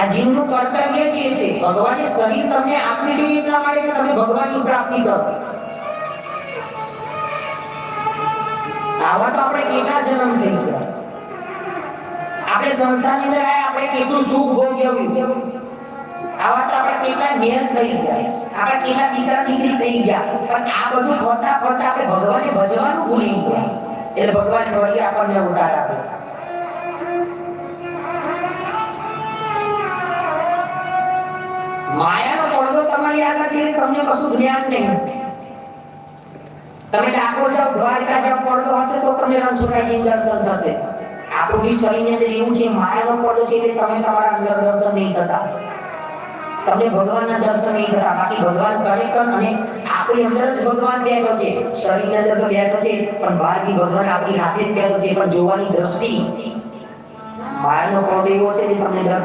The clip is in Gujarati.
આ જીવનું કર્તવ્ય જે છે ભગવાને શરીર તમને આપ્યું છે એટલા માટે કે તમે ભગવાનની પ્રાપ્તિ કરો. આવા તો આપણે કેટલા જન્મ થઈ ગયા. આપણે સંસારની અંદર આયા, આપણે કેટલું સુખ ભોગવ્યું આવા તો આપણે કેટલા મેલ થઈ ગયા. આપણે કેટલા દીકરા દીકરી થઈ ગયા. પણ આ બધું ફરતા ફરતા આપણે ભગવાનને ભજવાનું ભૂલી ગયા. એટલે ભગવાન વળી આપણને ઉતાર આપ્યો. માયાનો પડદો તમારી આગળ છે તમને કશું જ્ઞાન નહીં. તમે ડાકોર જાઓ દ્વારકા જાઓ પડદો હશે તો તમને રણછોડરાયજી દર્શન થશે. આપણું બી શરીરની અંદર એવું છે, માયાનો પડદો છે એટલે તમે તમારા અંદર દર્શન નહીં થતા. તમને ભગવાનના દર્શન નહીં થતા. બાકી ભગવાન કનેક્શન અને આપણી અંદર જ ભગવાન બેઠો છે. શરીરની અંદર તો બેઠો છે, પણ બહાર બી ભગવાન આપણી હાથે જ બેઠો છે. પણ જોવાની દ્રષ્ટિ માયાનો પડદો એવો છે કે તમને દર્શન